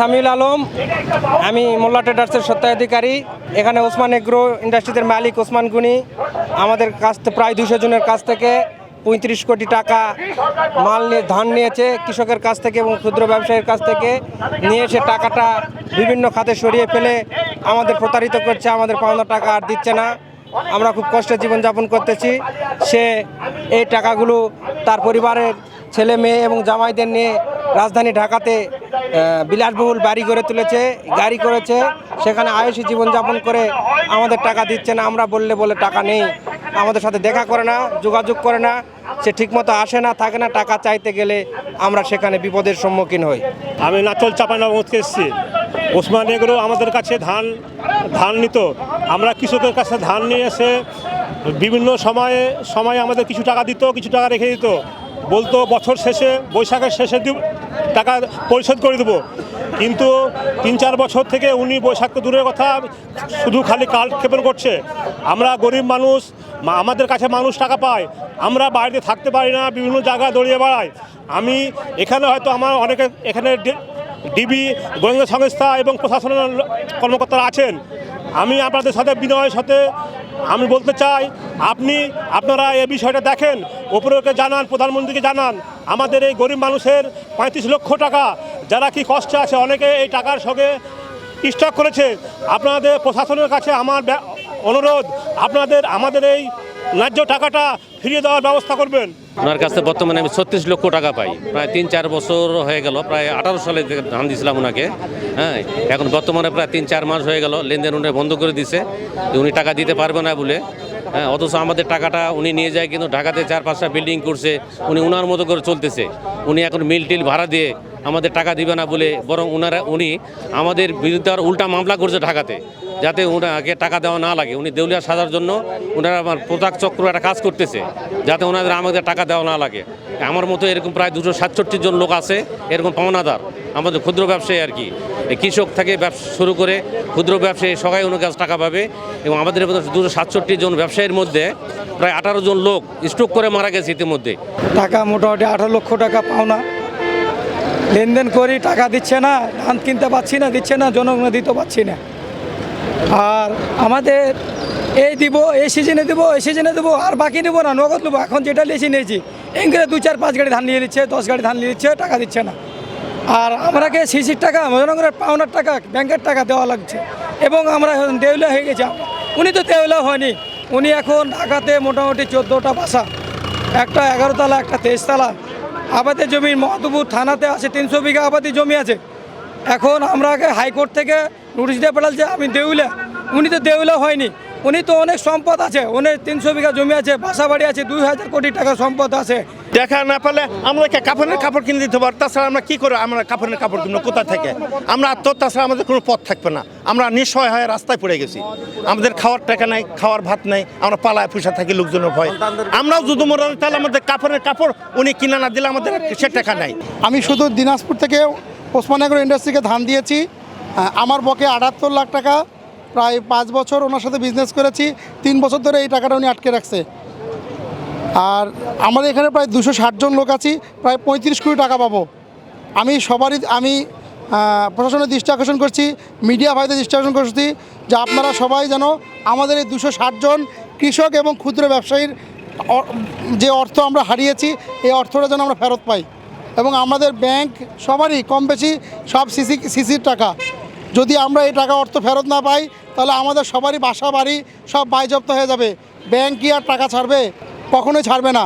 সামিউল আলম, আমি মোল্লা ট্রেডার্সের সত্ত্বাধিকারী এখানে ওসমান এগ্রো ইন্ডাস্ট্রিজের মালিক ওসমান গুনি। আমাদের কাছ থেকে প্রায় দুশো জনের কাছ থেকে পঁয়ত্রিশ কোটি টাকা মাল নিয়ে, ধান নিয়েছে কৃষকের কাছ থেকে এবং ক্ষুদ্র ব্যবসায়ীর কাছ থেকে। নিয়ে এসে টাকাটা বিভিন্ন খাতে সরিয়ে ফেলে আমাদের প্রতারিত করছে, আমাদের পাওনা টাকা আর দিচ্ছে না। আমরা খুব কষ্টে জীবনযাপন করতেছি। সে এই টাকাগুলো তার পরিবারের ছেলে, মেয়ে এবং জামাইদের নিয়ে রাজধানী ঢাকাতে বিলাসবহুল বাড়ি গড়ে তুলেছে, গাড়ি করেছে, সেখানে আয়ুষী জীবনযাপন করে আমাদের টাকা দিচ্ছে না, আমরা বললে বলে টাকা নেই, আমাদের সাথে দেখা করে না, যোগাযোগ করে না, সে ঠিকমতো আসে না, থাকে না, টাকা চাইতে গেলে আমরা সেখানে বিপদের সম্মুখীন হই। আমি নাচল চাপানগর থেকে এসেছি। ওসমান এগুলো আমাদের কাছে ধান ধান নিত। আমরা কৃষকের কাছে ধান নিয়ে এসে বিভিন্ন সময়ে সময়ে আমাদের কিছু টাকা দিত, কিছু টাকা রেখে দিত। বলতো বছর শেষে, বৈশাখের শেষে টাকা পরিশোধ করে দেবো। কিন্তু তিন চার বছর থেকে উনি বৈশাখ দূরের কথা শুধু খালি কালক্ষেপণ করছে। আমরা গরিব মানুষ আমাদের কাছে মানুষ টাকা পায়। আমরা বাইরে থাকতে পারি না, বিভিন্ন জায়গায় দৌড়িয়ে বেড়াই। আমি এখানে হয়তো আমার অনেকে, এখানে ডিবি, গোয়েন্দা সংস্থা এবং প্রশাসনের কর্মকর্তারা আছেন। আমি আপনাদের সাথে বিনয়ের সাথে আমি বলতে চাই, আপনি, আপনারা এই বিষয়টা দেখেন ওপরকে জানান, প্রধানমন্ত্রীকে জানান, আমাদের এই গরিব মানুষের পঁয়ত্রিশ লক্ষ টাকা, যারা কি কষ্টে আছে, অনেকে এই টাকার সঙ্গে স্টক করেছে। আপনাদের প্রশাসনের কাছে আমার অনুরোধ, আপনাদের, আমাদের এই ন্যায্য টাকাটা ফিরিয়ে দেওয়ার ব্যবস্থা করবেন। ওনার কাছে বর্তমানে আমি ছত্রিশ লক্ষ টাকা পাই। প্রায় তিন চার বছর হয়ে গেল, প্রায় আঠারো সালে ধান দিয়েছিলাম ওনাকে হ্যাঁ এখন বর্তমানে প্রায় তিন চার মাস হয়ে গেল, লেনদেন উনি বন্ধ করে দিছে উনি টাকা দিতে পারবে না বলে হ্যাঁ অথচ আমাদের টাকাটা উনি নিয়ে যায় কিন্তু ঢাকাতে চার পাঁচটা বিল্ডিং করছে, উনি উনার মতো করে চলতেছে। উনি এখন মিল টিল ভাড়া দিয়ে আমাদের টাকা দিবে না বলে, বরং ওনারা উনি আমাদের বিরুদ্ধে আর উল্টা মামলা করছে ঢাকাতে। যাতে ওনাকে টাকা দেওয়া না লাগে। উনি দেউলিয়া সাজার জন্য ওনারা আমার প্রতাক চক্র একটা কাজ করতেছে, যাতে ওনাদের আমাদের টাকা দেওয়া না লাগে। আমার মতো এরকম প্রায় দুশো সাতষট্টি জন লোক আছে, এরকম পাওনাদার, আমাদের ক্ষুদ্র ব্যবসায়ী আর কি। কৃষক থেকে ব্যবসা শুরু করে ক্ষুদ্র ব্যবসায়ী সবাই ওনার কাছে টাকা পাবে এবং আমাদের দুশো সাতষট্টি জন ব্যবসায়ীর মধ্যে প্রায় আঠারো জন লোক স্ট্রোক করে মারা গেছে ইতিমধ্যে। টাকা মোটামুটি আঠারো লক্ষ টাকা পাওনা। লেনদেন করি, টাকা দিচ্ছে না, ধান কিনতে পারছি না, দিচ্ছে না জনগণ দিতে পারছি না। আর আমাদের এই দিব, এই সিজনে দিব, এই সিজনে দেবো, আর বাকি নেব না, নগদ নেব এখন যেটা লিয়েছি নিয়েছি এঙ্গেলে দু চার, পাঁচ গাড়ি ধান নিয়ে নিচ্ছে, দশ গাড়ি ধান নিয়ে নিচ্ছে, টাকা দিচ্ছে না। আর আমরাকে সিসির টাকা, মজনগরের পাওনার টাকা, ব্যাংকের টাকা দেওয়া লাগছে। এবং আমরা দেউলা হয়ে গেছি উনি তো দেউলা হয়নি। উনি এখন ঢাকাতে মোটামুটি চোদ্দোটা বাসা। একটা এগারোতলা, একটা তেইশতলা। আবাদি জমি মহাদুপুর থানাতে আছে, তিনশো বিঘা আবাদি জমি আছে। এখন আমরা আগে হাইকোর্ট থেকে নোটিশ দিয়ে পাঠালছে আমি দেউলা উনি তো দেউলা হয়নি। উনি তো অনেক সম্পদ আছে উনি তিনশো বিঘা জমি আছে বাসা বাড়ি আছে দুই হাজার কোটি টাকা সম্পদ আছে। দেখা না পেলে আমরা কি কাপড়ের কাপড় কিনে দিতে পারি তাছাড়া আমরা কি করে আমরা কাপড়ের কাপড় কিনবো কোথা থেকে? আমরা আত্মহত্যা ছাড়া আমাদের কোনো পথ থাকবে না। আমরা নিঃসহায় হয়ে রাস্তায় পড়ে গেছি। আমাদের খাওয়ার টাকা নাই খাওয়ার ভাত নাই আমরা পালায় ফুসা থাকি লোকজনের ভয়। আমরাও যদি মরে তাহলে আমাদের কাপড়ের কাপড় উনি কিনে না দিলে আমাদের সে টাকা নাই। আমি শুধু দিনাজপুর থেকে ওসমান এগ্রো ইন্ডাস্ট্রিকে ধান দিয়েছি। আমার বকে আটাত্তর লাখ টাকা প্রায় পাঁচ বছর ওনার সাথে বিজনেস করেছি। তিন বছর ধরে এই টাকাটা উনি আটকে রাখছে। আর আমাদের এখানে প্রায় দুশো জন লোক আছি, প্রায় পঁয়ত্রিশ কোটি টাকা পাবো। আমি সবারই, আমি প্রশাসনের দৃষ্টি আকর্ষণ করছি মিডিয়া ভাইদের দৃষ্টি আকর্ষণ করছি, যে আপনারা সবাই যেন আমাদের এই দুশো জন কৃষক এবং ক্ষুদ্র ব্যবসায়ীর যে অর্থ আমরা হারিয়েছি, এই অর্থটা যেন আমরা ফেরত পাই। এবং আমাদের ব্যাংক সবারই কম বেশি সব সিসি সিসির টাকা। যদি আমরা এই টাকা অর্থ ফেরত না পাই, তাহলে আমাদের সবারই বাসা বাড়ি সব বাইজপ্ত হয়ে যাবে। ব্যাংক কি আর টাকা ছাড়বে? কখনোই ছাড়বে না।